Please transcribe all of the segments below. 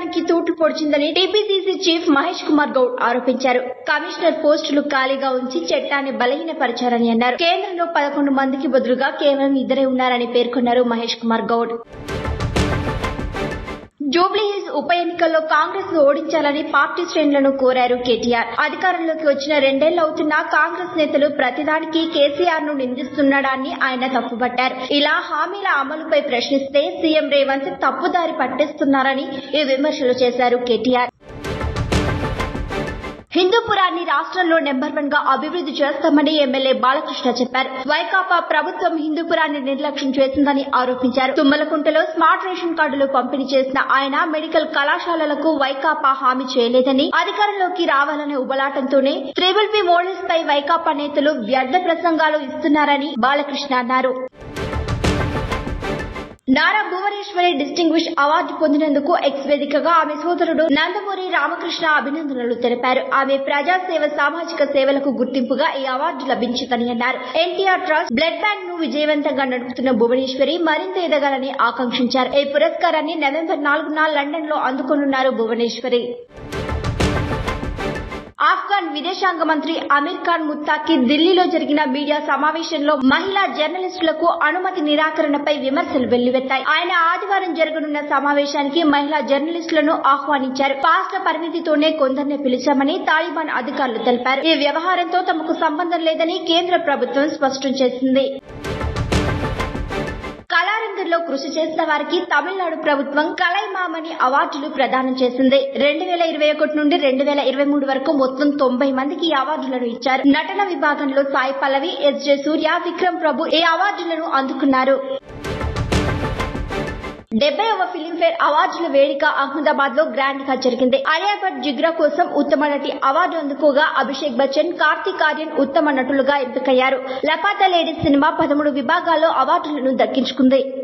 చట్టానికి తూట్లు పొడిచిందని టీపీసీసీ చీఫ్ మహేష్ కుమార్ గౌడ్ ఆరోపించారు. కమిషనర్ పోస్టులు ఖాళీగా ఉంచి చట్టాన్ని బలహీనపరిచారని అన్నారు. కేంద్రంలో పదకొండు మందికి బదులుగా కేవలం ఇద్దరే ఉన్నారని పేర్కొన్నారు మహేష్ కుమార్ గౌడ్. జూబ్లీహిల్స్ ఉప ఎన్నికల్లో కాంగ్రెస్ను ఓడించాలని పార్టీ శ్రేణులను కోరారు కేటీఆర్. అధికారంలోకి వచ్చిన రెండేళ్ళు అవుతున్నా కాంగ్రెస్ నేతలు ప్రతిదానికి కేసీఆర్ను నిందిస్తున్నాడని ఆయన తప్పుబట్టారు. ఇలా హామీల అమలుపై ప్రశ్నిస్తే సీఎం రేవంత్ తప్పుదారి పట్టిస్తున్నారని ఈ విమర్శలు చేశారు కేటీఆర్. హిందూపురాన్ని రాష్ట్రంలో నెంబర్ వన్గా అభివృద్ధి చేస్తామని ఎమ్మెల్యే బాలకృష్ణ చెప్పారు. వైకాపా ప్రభుత్వం హిందూపురాన్ని నిర్లక్ష్యం చేసిందని ఆరోపించారు. తుమ్మలకుంటలో స్మార్ట్ రేషన్ కార్డులు పంపిణీ చేసిన ఆయన మెడికల్ కళాశాలలకు వైకాపా హామీ చేయలేదని అధికారంలోకి రావాలనే ఉబలాటంతోనే త్రిబుల్ పి మోడల్స్ పై వైకాపా నేతలు వ్యర్థ ప్రసంగాలు ఇస్తున్నారని బాలకృష్ణ అన్నారు. నారా భువనేశ్వరి డిస్టింగ్విష్ అవార్డు పొందినందుకు ఎక్స్ వేదికగా ఆమె సోదరుడు నందమూరి రామకృష్ణ అభినందనలు తెలిపారు. ఆమె ప్రజాసేవ సామాజిక సేవలకు గుర్తింపుగా ఈ అవార్డు లభించిందని అన్నారు. ఎన్టీఆర్ ట్రస్ట్ బ్లడ్ బ్యాంక్ను విజయవంతంగా నడుపుతున్న భువనేశ్వరి మరింత ఎదగాలని ఆకాంక్షించారు. ఈ పురస్కారాన్ని నవంబర్ నాలుగున లండన్లో అందుకోనున్నారు భువనేశ్వరి. ఆఫ్ఘన్ విదేశాంగ మంత్రి అమీర్ ఖాన్ ముత్తాకి ఢిల్లీలో జరిగిన మీడియా సమావేశంలో మహిళా జర్నలిస్టులకు అనుమతి నిరాకరణపై విమర్శలు వెల్లువెత్తాయి. ఆయన ఆదివారం జరగనున్న సమావేశానికి మహిళా జర్నలిస్టులను ఆహ్వానించారు. పాస్ల పరిమితితోనే కొందరిని పిలిచామని తాలిబాన్ అధికారులు తెలిపారు. ఈ వ్యవహారంతో తమకు సంబంధం లేదని కేంద్ర ప్రభుత్వం స్పష్టం చేసింది. కృషి చేసిన వారికి తమిళనాడు ప్రభుత్వం కలైమామని అవార్డులు ప్రదానం చేసింది. రెండు వేల ఇరవై ఒకటి నుండి రెండు వేల ఇరవై మూడు వరకు మొత్తం తొంభై మందికి ఈ అవార్డులను ఇచ్చారు. నటన విభాగంలో సాయి పల్లవి ఎస్ జె సూర్య విక్రమ్ ప్రభు ఈ అవార్డులను అందుకున్నారు. డెబ్బైవ ఫిలింఫేర్ అవార్డుల వేడుక అహ్మదాబాద్లో గ్రాండ్గా జరిగింది. అలియా భట్ జిగ్రా కోసం ఉత్తమ నటి అవార్డు అందుకోగా అభిషేక్ బచ్చన్ కార్తీక్ ఆర్యన్ ఉత్తమ నటులుగా ఎంపికయ్యారు. లపాతా లేడీస్ సినిమా పదమూడు విభాగాల్లో అవార్డులను దక్కించుకుంది.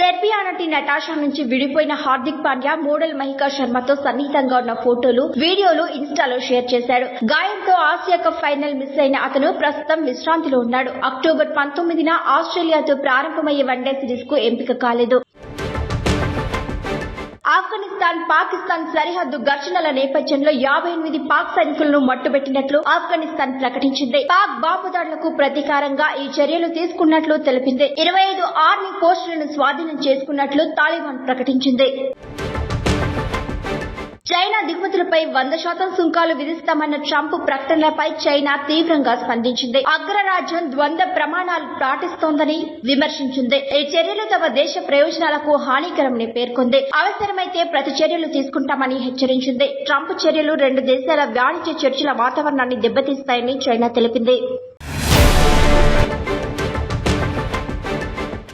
సెర్బియా నటి నటాషా నుంచి విడిపోయిన హార్దిక్ పాండ్యా మోడల్ మహికా శర్మతో సన్నిహితంగా ఉన్న ఫోటోలు వీడియోలు ఇన్స్టాలో షేర్ చేశాడు గాయంతో ఆసియా కప్ ఫైనల్ మిస్ అయిన అతను ప్రస్తుతం విశ్రాంతిలో ఉన్నాడు. అక్టోబర్ పంతొమ్మిదిన ఆస్ట్రేలియాతో ప్రారంభమయ్యే వన్డే సిరీస్కు ఎంపిక కాలేదు. ఆఫ్ఘనిస్తాన్ పాకిస్తాన్ సరిహద్దు ఘర్షణల నేపథ్యంలో యాభై ఎనిమిది పాక్ సైనికులను మట్టుబెట్టినట్లు ఆఫ్ఘనిస్తాన్ ప్రకటించింది. పాక్ బాంబు దాడులకు ప్రతీకారంగా ఈ చర్యలు తీసుకున్నట్లు తెలిపింది. ఇరవై ఐదు ఆర్మీ పోస్టులను స్వాధీనం చేసుకున్నట్లు తాలిబాన్ ప్రకటించింది. చైనా దిగుమతులపై వంద శాతం సుంకాలు విధిస్తామన్న ట్రంప్ ప్రకటనలపై చైనా తీవ్రంగా స్పందించింది. అగ్రరాజ్యం ద్వంద్వ ప్రమాణాలు పాటిస్తోందని విమర్శించింది. ఈ చర్యలు తమ దేశ ప్రయోజనాలకు హానికరమని పేర్కొంది. అవసరమైతే ప్రతి చర్యలు తీసుకుంటామని హెచ్చరించింది. ట్రంప్ చర్యలు రెండు దేశాల వాణిజ్య చర్చల వాతావరణాన్ని దెబ్బతీస్తాయని చైనా తెలిపింది.